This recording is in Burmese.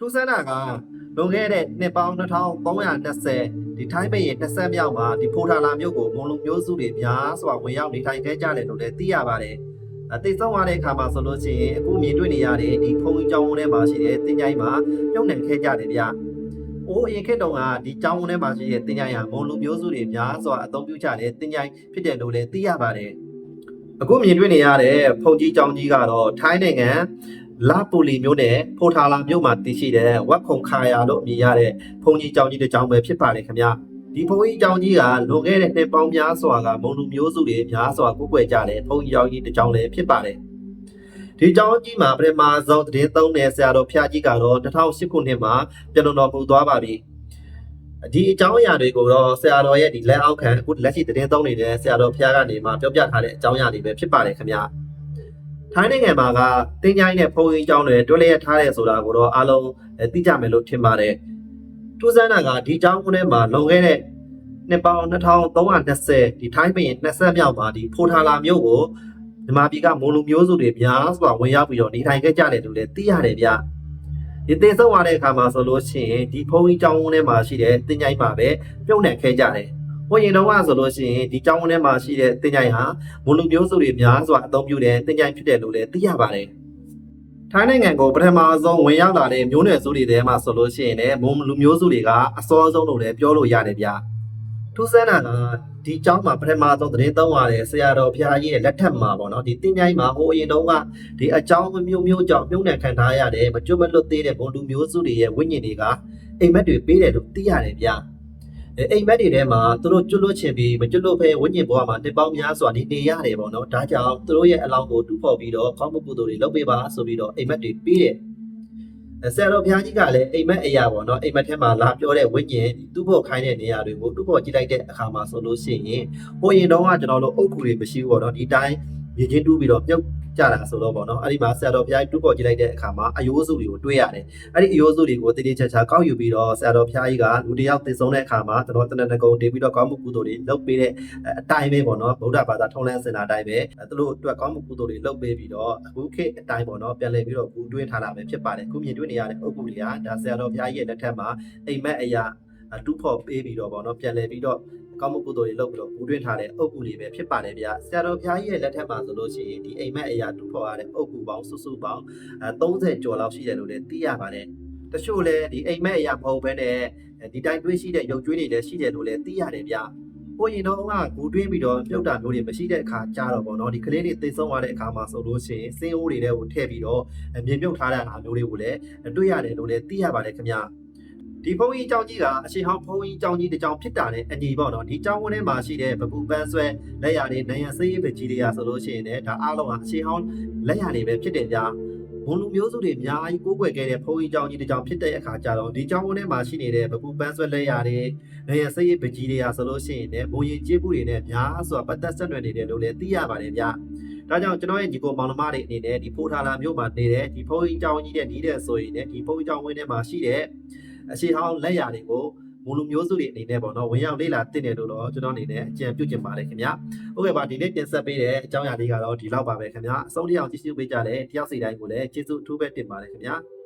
ထူးဆန်းတာကလွန်ခဲ့တဲ့နှစ်ပေါင်း2320ဒီထိုင်းပြည်ရဲ့20မြောက်မှာဒီဖိုထာလာမြို့ကိုမွန်လူမျိုးစုတွေများစွာဝင်ရောက်နေထိုင်ခဲ့ကြတယ်လို့လည်းသိရပါတယ်။အသိဆုံးရတဲ့အခါမှာဆိုလို့ရှိရင်အခုမြင်တွေ့နေရတဲ့ဒီဖုံကြီးကျောင်းဝန်းထဲမှာရှိတဲ့တင်ကြိုင်းမှာပြုံးနှံခဲ့ကြတယ်ဗျ။အိုးအရင်ခေတ်တုန်းကဒီကျောင်းဝန်းထဲမှာရှိတဲ့တင်ကြိုင်းဟာမွန်လူမျိုးစုတွေများစွာအသုံးပြုကြတဲ့တင်ကြိုင်းဖြစ်တယ်လို့လည်းသိရပါတယ်။ အခုမြင်တွေ့နေရတဲ့ဖုံကြီးကျောင်းကြီးကတော့ထိုင်းနိုင်ငံလာပူလီမြို့နယ်ဖိုထာလာမြို့မှာတည်ရှိတဲ့ဝက်ခုံခါယာလို့အမည်ရတဲ့ဘုံကြီးကျောင်းကြီးတစ်ကျောင်းပဲဖြစ်ပါတယ်ခင်ဗျာဒီဘုံကြီးကျောင်းကြီးကလွန်ခဲ့တဲ့နှစ်ပေါင်းများစွာကမုံလူမျိုးစုတွေများစွာကိုးကွယ်ကြတဲ့ဘုံကြီးကျောင်းကြီးတစ်ကျောင်းလည်းဖြစ်ပါတယ်ဒီကျောင်းကြီးမှာပထမဆုံးသတင်းသုံးတဲ့ဆရာတော်ဖျားကြီးကတော့2008ခုနှစ်မှာပြန်တော်တော်ပူသွားပါပြီ ဒီအကြောင်းအရာတွေကိုတော့ဆရာတော်ရဲ့ဒီလက်အောက်ခံအခုလက်ရှိသတင်းသုံးနေတဲ့ဆရာတော်ဖျားကနေမှပြောပြထားတဲ့အကြောင်းအရာတွေပဲဖြစ်ပါတယ်ခင်ဗျာထိုင်းနိုင်ငံမှာကတင်းကြိုင်းနဲ့ဖုံကြီးကျောင်းတွေတွဲလျက်ထားတယ်ဆိုတာကိုတော့အားလုံးသိကြမယ်လို့ထင်ပါတယ်။ထူးဆန်းတာကဒီကျောင်းကုန်းထဲမှာလွန်ခဲ့တဲ့နှစ်ပေါင်း2320ဒီထိုင်းပြည်20မြောက်မှာဒီဖိုထာလာမြို့ကိုမြန်မာပြည်ကမွန်လူမျိုးစုတွေများစွာဝင်ရောက်ပြီးတော့နေထိုင်ခဲ့ကြတယ်လို့လည်းသိရတယ်ဗျ။ ဒီသေဆုံးသွားတဲ့အခါမှာဆိုလို့ရှိရင်ဒီဖုံကြီးကျောင်းကုန်းထဲမှာရှိတဲ့တင်းကြိုင်းမှာပဲပြုံးနှံခဲ့ကြတယ်။ဟိုရင်တော့ကဆိုလို့ရှိရင်ဒီကျောင်းကုန်းထဲမှာရှိတဲ့တင်းကြိုင်းဟာမွန်လူမျိုးစုတွေများစွာအသုံးပြုတဲ့တင်ကြိုင်ဖြစ်တယ်လို့လည်းသိရပါတယ်။ထိုင်းနိုင်ငံကိုပထမဆုံးဝင်ရောက်လာတဲ့မျိုးနွယ်စုတွေထဲမှာဆိုလို့ရှိရင်လည်းမွန်လူမျိုးစုတွေကအစောဆုံးလို့လည်းပြောလို့ရတယ်ဗျ။ ထူးဆန်းတာကဒီကျောင်းမှာပထမဆုံးသတင်းသုံးရတဲ့ဆရာတော်ဘုရားကြီးရဲ့လက်ထက်မှာပေါ့နော်ဒီတင်ကြိုင်မှာဟိုအရင်တုန်းကဒီအကြောင်းမျိုးမျိုးကြောင့်ပြုံးနှံခံထားရတဲ့မကျွတ်မလွတ်သေးတဲ့မွန်လူမျိုးစုတွေရဲ့ဝိညာဉ်တွေကအိမ်မက်တွေပေးတယ်လို့သိရတယ်ဗျ။အဲအိမ်မက်တွေထဲမှာသူတို့ကျွတ်လွတ်ချင်ပြီးမကျွတ်လွတ်ဖဲဝိညာဉ်ဘဝမှာတစ်ပေါင်းများစွာနေနေရတယ်ပေါ့နော်ဒါကြောင့်သူတို့ရဲ့အလောင်းကိုတူးဖော်ပြီးတော့ကောင်းမှုကုသိုလ်တွေလုပ်ပေးပါဆိုပြီးတော့အိမ်မက်တွေပေးတယ်အဲ ဆရာတော်ဘုရားကြီးကလည်းအိမ်မက်အရာပေါ့နော်အိမ်မက်ထဲမှာလာပြောတဲ့ဝိညာဉ်တူးဖော်ခိုင်းတဲ့နေရာတွေကိုတူးဖော်ကြည့်လိုက်တဲ့အခါမှာဆိုလို့ရှိရင်ဟိုရင်တော့ကကျွန်တော်တို့အုတ်ကူတွေမရှိဘူးပေါ့နော်ဒီတိုင်းမြေချင်းတူးပြီးတော့မြုပ် ကြတာဆိုတော့ပေါ့နော်အဲ့ဒီမှာဆရာတော်ဘုရားကြီးတူးဖော်ကြည့်လိုက်တဲ့အခါမှာအယိုးစုတွေကိုတွေ့ရတယ်အဲ့ဒီအယိုးစုတွေကိုတည်တည်ချာချာကောက်ယူပြီးတော့ဆရာတော်ဖျားကြီးကလူတစ်ယောက်တည်ဆုံးတဲ့အခါမှာကျွန်တော်တနက်တကုံတင်ပြီးတော့ကောင်းမှုကုသိုလ်တွေလုပ်ပေးတဲ့အတိုင်းပဲပေါ့နော်ဗုဒ္ဓဘာသာထုံးလန်းစင်တာအတိုင်းပဲသူတို့အတွက်ကောင်းမှုကုသိုလ်တွေလုပ်ပေးပြီးတော့အခုခေတ်အတိုင်းပေါ့နော်ပြန်လည်ပြီးတော့ဂူတွင်းထားတာပဲဖြစ်ပါတယ်ခုမြင်တွေ့နေရတဲ့အုပ်ကူလေးကဒါဆရာတော်ဖျားကြီးရဲ့လက်ထက်မှာအိမ်မက်အရာတူဖို့ပေးပြီးတော့ပေါ့နော်ပြန်လည်ပြီးတော့ ကောင်းမှုကုသိုလ်တွေလုပ်ပြီးတော့ဂူတွင်းထားတဲ့အုပ်ကူလေးပဲဖြစ်ပါတယ်ဗျဆရာတော်ဖျားကြီးရဲ့လက်ထက်မှာဆိုလို့ရှိရင်ဒီအိမ်မက်အရာတူဖို့ရတဲ့အုပ်ကူပေါင်းစုစုပေါင်းအဲ30ကျော်လောက်ရှိတယ်လို့လည်းသိရပါတယ်တချို့လည်းဒီအိမ်မက်အရာမဟုတ်ဘဲနဲ့ဒီတိုင်းတွေးရှိတဲ့ရုပ်ကြွေးတွေလည်းရှိတယ်လို့လည်းသိရတယ်ဗျ။ဟိုရင်တော့ကဂူတွင်းပြီးတော့ပြုတ်တာမျိုးတွေမရှိတဲ့အခါကြာတော့ဗောနော်ဒီကလေးတွေသိဆုံးသွားတဲ့အခါမှာဆိုလို့ရှိရင်စင်းအိုးတွေထဲကိုထည့်ပြီးတော့မြေမြုပ်ထားတဲ့အားမျိုးတွေကိုလည်းတွေ့ရတယ်လို့လည်းသိရပါတယ်ခင်ဗျ။ ဒီဘုံကြီးကျောင်းကြီးကအရှိဟောင်းဘုံကြီးကျောင်းကြီးတစ်ကျောင်းဖြစ်တာနဲ့အညီပေါ့နော်ဒီကျောင်းဝန်းထဲမှာရှိတဲ့ပပူပန်းဆွဲလက်ရည်နိုင်ရစေးရေးပကြီးတွေကဆိုလို့ရှိရင်လည်းဒါအားလုံးကအရှိဟောင်းလက်ရည်တွေပဲဖြစ်တယ်ဗျာဘုံလူမျိုးစုတွေအများကြီးကိုးကွယ်ခဲ့တဲ့ဘုန်းကြီးကျောင်းကြီးတစ်ကျောင်းဖြစ်တဲ့အခါကျတော့ဒီကျောင်းဝန်းထဲမှာရှိနေတဲ့ဗပူပန်းဆွဲလက်ရတွေနေရစိတ်ရပကြီးတွေကဆိုလို့ရှိရင်လည်းဘိုးရင်ကျေးဘူးတွေနဲ့များစွာပတ်သက်ဆက်နွယ်နေတယ်လို့လည်းသိရပါတယ်ဗျ။ဒါကြောင့်ကျွန်တော်ရဲ့ညီကိုမောင်နှမတွေအနေနဲ့ဒီဖိုးထာလာမြို့မှာနေတဲ့ဒီဘုန်းကြီးကျောင်းကြီးတဲ့နီးတဲ့ဆိုရင်လည်းဒီဘုန်းကြီးကျောင်းဝန်းထဲမှာရှိတဲ့ အရှိဟောင်းလက်ရတွေကိုမူလူမျိုးစုတွေအနေနဲ့ပေါ့နော်ဝင်ရောက်လေ့လာတင်တယ်လို့တော့ကျွန်တော်အနေနဲ့အကြံပြုချင်ပါတယ်ခင်ဗျာ။ဟုတ်ကဲ့ပါဒီနေ့တင်ဆက်ပေးတဲ့အကြောင်းအရာလေးကတော့ဒီလောက်ပါပဲခင်ဗျာ။အဆုံးထိအောင်ကြည့်ရှုပေးကြတဲ့တယောက်စီတိုင်းကိုလည်းကျေးဇူးအထူးပဲတင်ပါတယ်ခင်ဗျာ။